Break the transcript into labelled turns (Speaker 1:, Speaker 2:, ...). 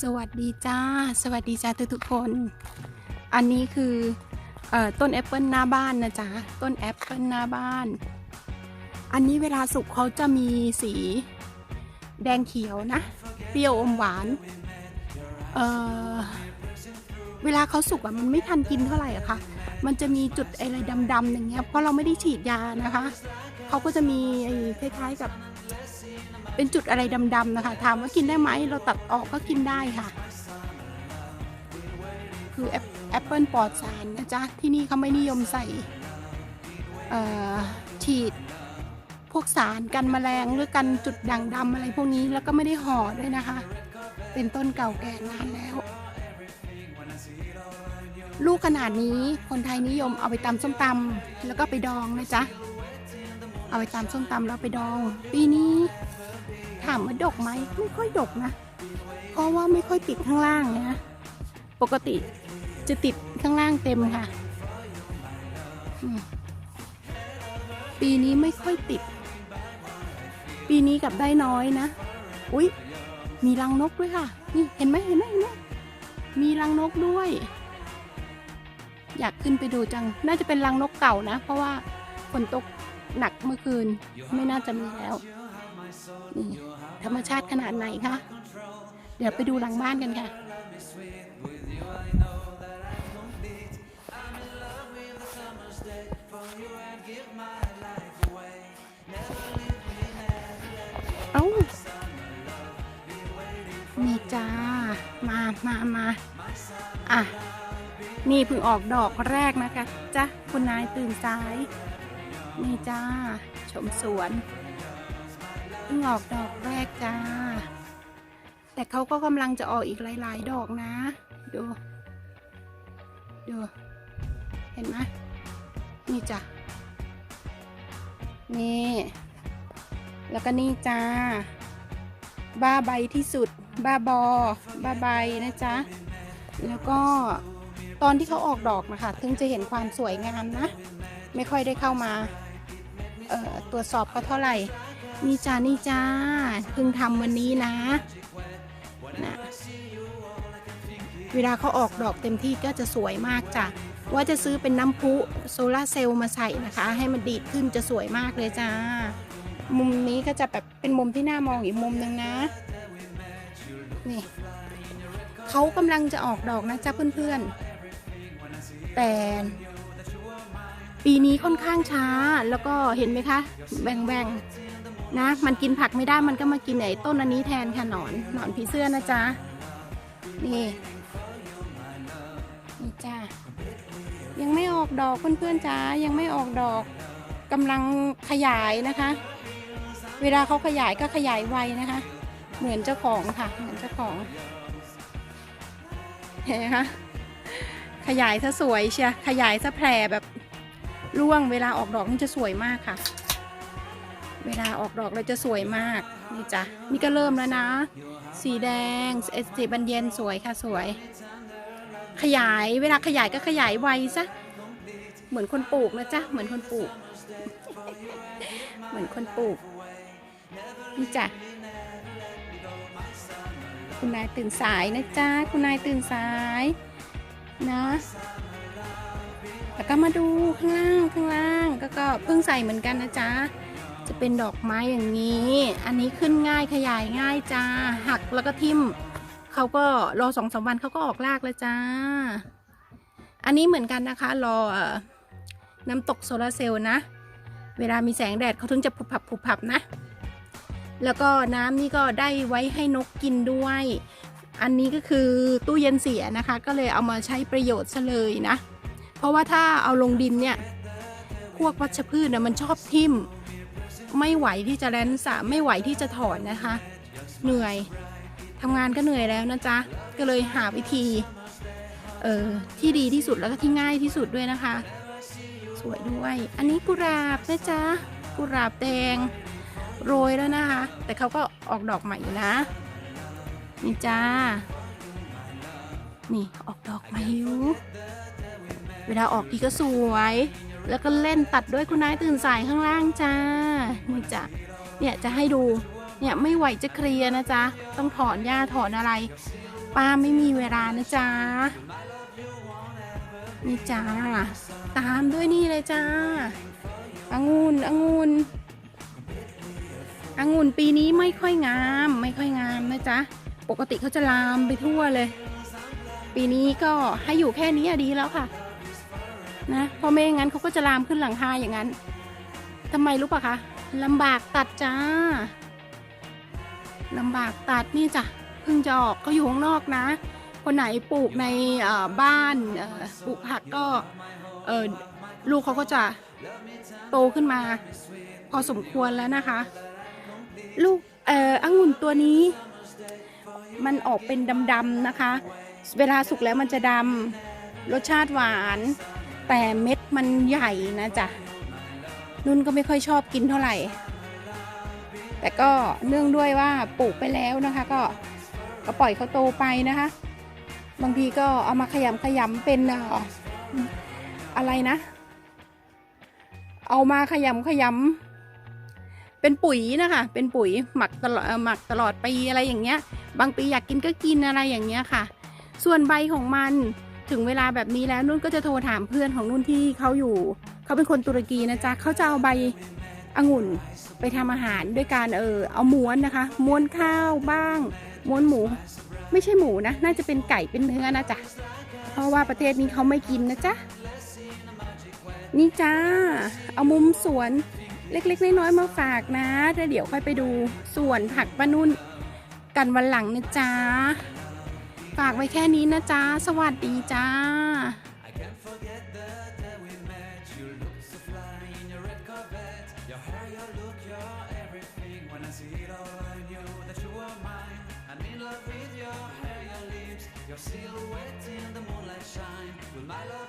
Speaker 1: สวัสดีจ้า สวัสดีจ้าทุกทุกๆคน อันนี้คืออต้นแอปเปิลหน้าบ้านนะจ๊ะ ต้นแอปเปิลหน้าบ้าน อันนี้เวลาสุกเขาจะมีสีแดงเขียวนะ เปรี้ยวอมหวาน เออเวลาเขาสุกอะมันไม่ทันกินเท่าไหร่อะค่ะ มันจะมีจุดอะไรดำๆอย่างเงี้ย เพราะเราไม่ได้ฉีดยานะคะ เขาก็จะมีคล้ายๆกับ เป็นจุดอะไรดำๆนะคะ ถามว่ากินได้ไหมเราตัดออกก็กินได้ค่ะ คือแอปแอปเปิลปลอดสารนะจ๊ะ ที่นี่เขาไม่นิยมใส่ฉีดพวกสารกันแมลงหรือกันจุดด่างดำอะไรพวกนี้แล้วก็ไม่ได้ห่อด้วยนะคะ เป็นต้นเก่าแก่นานแล้ว ลูกขนาดนี้คนไทยนิยมเอาไปตำส้มตำแล้วก็ไปดองนะจ๊ะ เอาไปตำส้มตำแล้วไปดอง ปีนี้ถามว่าดกไหมไม่ค่อยดกนะ เพราะว่าไม่ค่อยติดข้างล่างนะปกติจะติดข้างล่างเต็มค่ะ ปีนี้ไม่ค่อยติด ปีนี้กลับได้น้อยนะ อุ๊ย มีรังนกด้วยค่ะ นี่เห็นไหมเห็นไหมเห็นไหมมีรังนกด้วย อยากขึ้นไปดูจัง น่าจะเป็นรังนกเก่านะ เพราะว่าฝนตก หนักเมื่อคืนไม่น่าจะมีแล้วนี่ธรรมชาติขนาดไหนคะเดี๋ยวไปดูหลังบ้านกันค่ะเอ้านี่จ้า มามามาอะ นี่เพิ่งออกดอกแรกนะคะจ้ะคุณนายตื่นสาย นี่จ้า ชมสวนเพิ่งออกดอกแรกจ้า แต่เขาก็กำลังจะออกอีกหลาย ๆ ดอกนะ ดู ดู เห็นไหมนี่จ้ะ นี่ แล้วก็นี่จ้า บ้าใบที่สุด บ้าบอ บ้าใบนะจ๊ะ แล้วก็ตอนที่เขาออกดอกนะคะถึงจะเห็นความสวยงามนะ ไม่ค่อยได้เข้ามา ตรวจสอบก็เท่าไหร่ นี่จ้านี่จ้าเพิ่งทำวันนี้นะนะเวลาเขาออกดอกเต็มที่ก็จะสวยมากจ้ะว่าจะซื้อเป็นน้ำพุโซลาร์เซลล์มาใส่นะคะ ให้มันดีดขึ้นจะสวยมากเลยจ้า มุมนี้ก็จะแบบเป็นมุมที่น่ามองอีกมุมหนึ่งนะ นี่เขากำลังจะออกดอกนะจ๊ะเพื่อนๆแต่ ปีนี้ค่อนข้างช้าแล้วก็เห็นไหมคะ แบ่งๆนะ มันกินผักไม่ได้มันก็มากินไอ้ต้นอันนี้แทนค่ะหนอนหนอนผีเสื้อนะจ๊ะนี่นี่จ้ายังไม่ออกดอกเพื่อนๆจ้ายังไม่ออกดอกกำลังขยายนะคะ เวลาเขาขยายก็ขยายไวนะคะ เหมือนเจ้าของค่ะ เหมือนเจ้าของเห็นไหมคะขยายซะสวยเชียขยายซะแผ่แบบ ร่วงเวลาออกดอกมันจะสวยมากค่ะ เวลาออกดอกเราจะสวยมากนี่จ้ะนี่ก็เริ่มแล้วนะ สีแดงเอสสีบันเย็นสวยค่ะสวย ขยายเวลาขยายก็ขยายไวซะเหมือนคนปลูกนะจ๊ะเหมือนคนปลูก เหมือนคนปลูกนี่จ้ะคุณนายตื่นสายนะจ๊ะคุณนายตื่นสายนะ แล้วก็มาดูข้างล่างข้างล่างก็ก็เพิ่งใส่เหมือนกันนะจ๊ะจะเป็นดอกไม้อย่างนี้ อันนี้ขึ้นง่ายขยายง่ายจ้าหักแล้วก็ทิ่มเขาก็รอสองสามวันเขาก็ออกรากแล้วจ้า อันนี้เหมือนกันนะคะ รอน้ำตกโซลาร์เซลล์นะ เวลามีแสงแดดเขาถึงจะผุบผับผุบผับนะ แล้วก็น้ำนี่ก็ได้ไว้ให้นกกินด้วย อันนี้ก็คือตู้เย็นเสียนะคะ ก็เลยเอามาใช้ประโยชน์ซะเลยนะ ราะว่าถ้าเอาลงดินเนี่ยพวกวัชพืชนี่ยมันชอบทิ่ม ไม่ไหวที่จะแรนสะไม่ไหวที่จะถอนนะคะ เหนื่อยทำงานก็เหนื่อยแล้วนะจ๊ะ ก็เลยหาวิธีเออที่ดีที่สุดแล้วก็ที่ง่ายที่สุดด้วยนะคะ สวยด้วย อันนี้กุหลาบนะจ๊ะกุหลาบแดงโรยแล้วนะคะ แต่เขาก็ออกดอกใหม่อยู่นะ นี่จ้า นี่ออกดอกใหม่อยู่ เวลาออกทีก็สวย แล้วก็เล่นตัดด้วยคุณนายตื่นสายข้างล่างจ้านี่จ้ะเนี่ยจะให้ดูเนี่ยไม่ไหวจะเคลียร์นะจ๊ะ ต้องถอนหญ้าถอนอะไร ป้าไม่มีเวลานะจ๊ะ นี่จ้า ตามด้วยนี่เลยจ้าองุ่นองุ่นองุ่นปีนี้ไม่ค่อยงาม ไม่ค่อยงามนะจ๊ะ ปกติเขาจะลามไปทั่วเลย ปีนี้ก็ให้อยู่แค่นี้ดีแล้วค่ะ นะเพราะไม่งั้นเขาก็จะลามขึ้นหลังคาอย่างนั้นทำไมรู้ปะคะลำบากตัดจ้าลำบากตัดนี่จ้ะเพิ่งจะออกเขาอยู่ข้างนอกนะ คนไหนปลูกในบ้านปลูกผักก็ลูกเขาก็จะโตขึ้นมา พอสมควรแล้วนะคะ ลูกเอ่อองุ่นตัวนี้ มันออกเป็นดำๆนะคะ เวลาสุกแล้วมันจะดำรสชาติหวาน แต่เม็ดมันใหญ่นะจ๊ะนุ่นก็ไม่ค่อยชอบกินเท่าไหร่ แต่ก็เนื่องด้วยว่าปลูกไปแล้วนะคะ ก็ก็ปล่อยเขาโตไปนะคะ บางทีก็เอามาขยำขยำเป็นอะไรนะ เอามาขยำขยำเป็นปุ๋ยนะคะ เป็นปุ๋ยหมักตลอดหมักตลอดปีอะไรอย่างเงี้ย บางปีอยากกินก็กินอะไรอย่างเงี้ยค่ะ ส่วนใบของมัน ถึงเวลาแบบนี้แล้วนุ่นก็จะโทรถามเพื่อนของนุ่นที่เขาอยู่ เขาเป็นคนตุรกีนะจ๊ะเขาจะเอาใบองุ่นไปทำอาหารด้วยการเออเอาม้วนนะคะ ม้วนข้าวบ้าง ม้วนหมู ไม่ใช่หมูนะ น่าจะเป็นไก่เป็นเนื้อนะจ๊ะเพราะว่าประเทศนี้เขาไม่กินนะจ๊ะนี่จ้า เอามุมสวนเล็กๆน้อยๆมาฝากนะแล้วเดี๋ยวค่อยไปดูสวนผักป้านุ่นกันวันหลังนะจ๊ะ ฝากไว้แค่นี้นะจ๊ะ สวัสดีจ้า